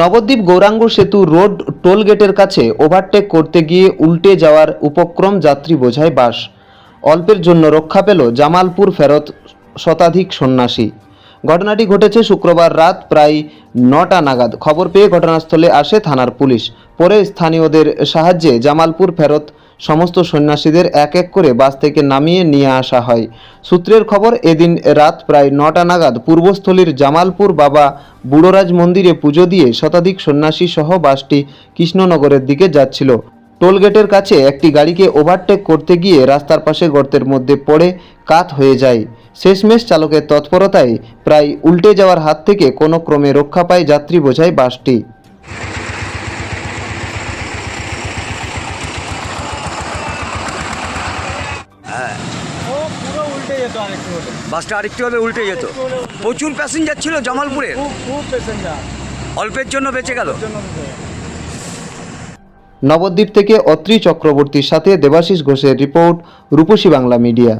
নবদ্বীপ গৌরাঙ্গ সেতু road toll গেটের কাছে ওভারটেক করতে গিয়ে উল্টে যাওয়ার উপক্রম যাত্রী বোঝায় বাস। অল্পের জন্য রক্ষা পেল জামালপুর ফেরত শতাধিক সন্ন্যাসী। ঘটনাটি ঘটেছে শুক্রবার রাত প্রায় নটা নাগাদ। খবর পেয়ে ঘটনাস্থলে আসে থানার পুলিশ। পরে স্থানীয়দের সাহায্যে জামালপুর ফেরত সমস্ত সন্ন্যাসীদের এক এক করে বাস থেকে নামিয়ে নিয়ে আসা হয়। সূত্রের খবর, এদিন রাত প্রায় নটা নাগাদ পূর্বস্থলীর জামালপুর বাবা বুড়োরাজ মন্দিরে পুজো দিয়ে শতাধিক সন্ন্যাসী সহ বাসটি কৃষ্ণনগরের দিকে যাচ্ছিল। টোলগেটের কাছে একটি গাড়িকে ওভারটেক করতে গিয়ে রাস্তার পাশে গর্তের মধ্যে পড়ে কাত হয়ে যায়। শেষমেশ চালকের তৎপরতায় প্রায় উল্টে যাওয়ার হাত থেকে কোনো ক্রমে রক্ষা পায় যাত্রী বোঝায় বাসটি। ও পুরো উল্টে যেত আরেকটু হলে বাসটা আরেকটু হলে উল্টে যেত। প্রচুর প্যাসেঞ্জার ছিল জামালপুরে অল্পের জন্য বেঁচে গেল। নবদ্বীপ থেকে অত্রি চক্রবর্তীর সাথে দেবাশিস ঘোষের রিপোর্ট রূপসী বাংলা মিডিয়া।